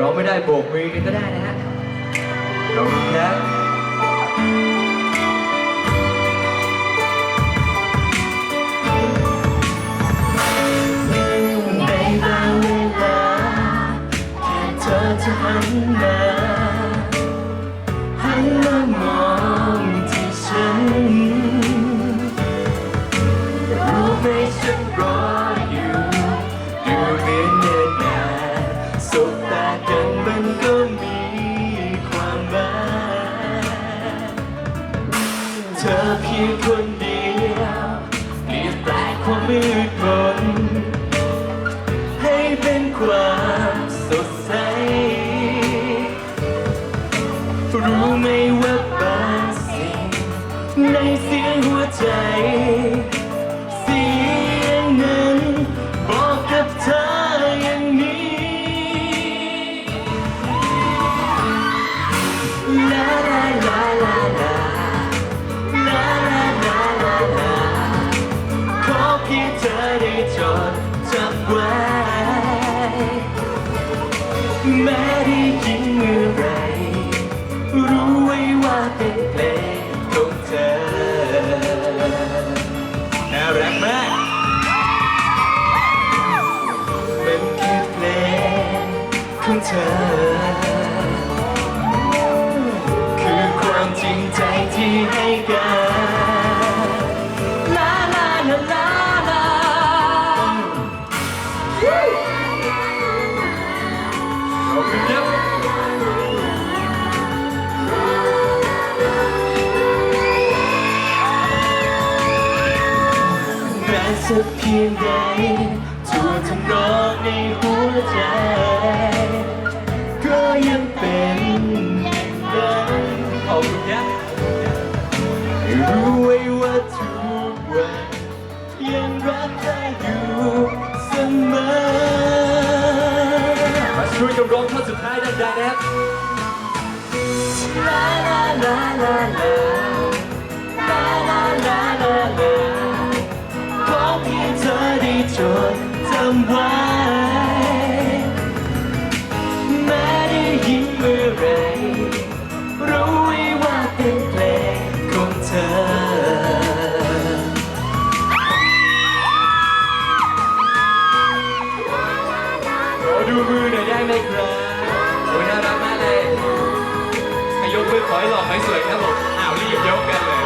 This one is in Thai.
ร้องไม่ได้โบกมือกันก็ได้นะฮะขอบคุณครับในบางเวลาแค่เธอจะหันมา พียงคนเดียวเปลี่ยนแปลงความมืดมนให้เป็นความสดใส รู้ไหมว่าบางสิ่งในเสียงหัวใจ ดจำไว้แม้ได้ยินเมื่อไร รู้ไว้ว่าเป็นเพลงของเธอน่ารักมากเป็นคือเพลงของเธอ สักเพียงใดทั่วทั้งนองในหัวใจ ก็ยังเป็นอย่างนั้นขอบคุณครับรู้ไว้ว่าทุกวันยังรักเธออยู่เสมอมาช่วยกันร้องท่อนสุดท้ายดังๆนะครับ ลาลาลาลาลาำไว้แม้ได้ยินเมื่อไรรู้ไว้ว่าเป็นเพลงของเธอขอดูมือหน่อยได้ไหมครับโอ้ยน่ารักมากเลยยกมือขอให้หล่อให้สวยครับผมอ้าวรีบยกกันเลย